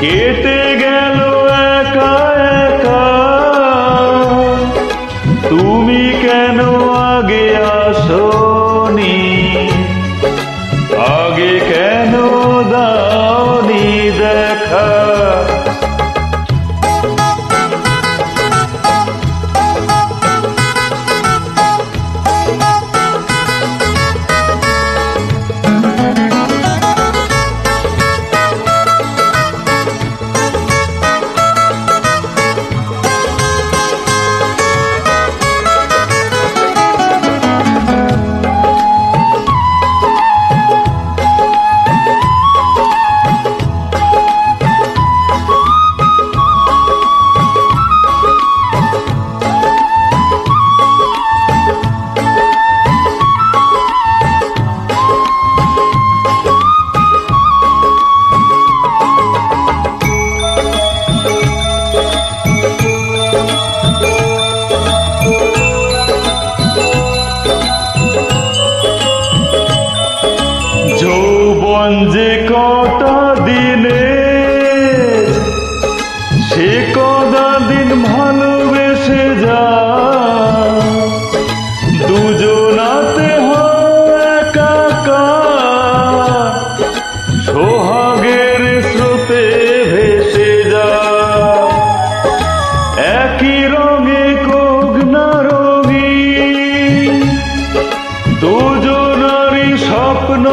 Que te যে দিন ভালোবেসে যা। দুজনাতে কাকা সোহাগের স্রোতে ভেসে যা। একই রঙে কোগনা রঙী দুজনারই স্বপ্ন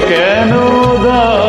কেন দা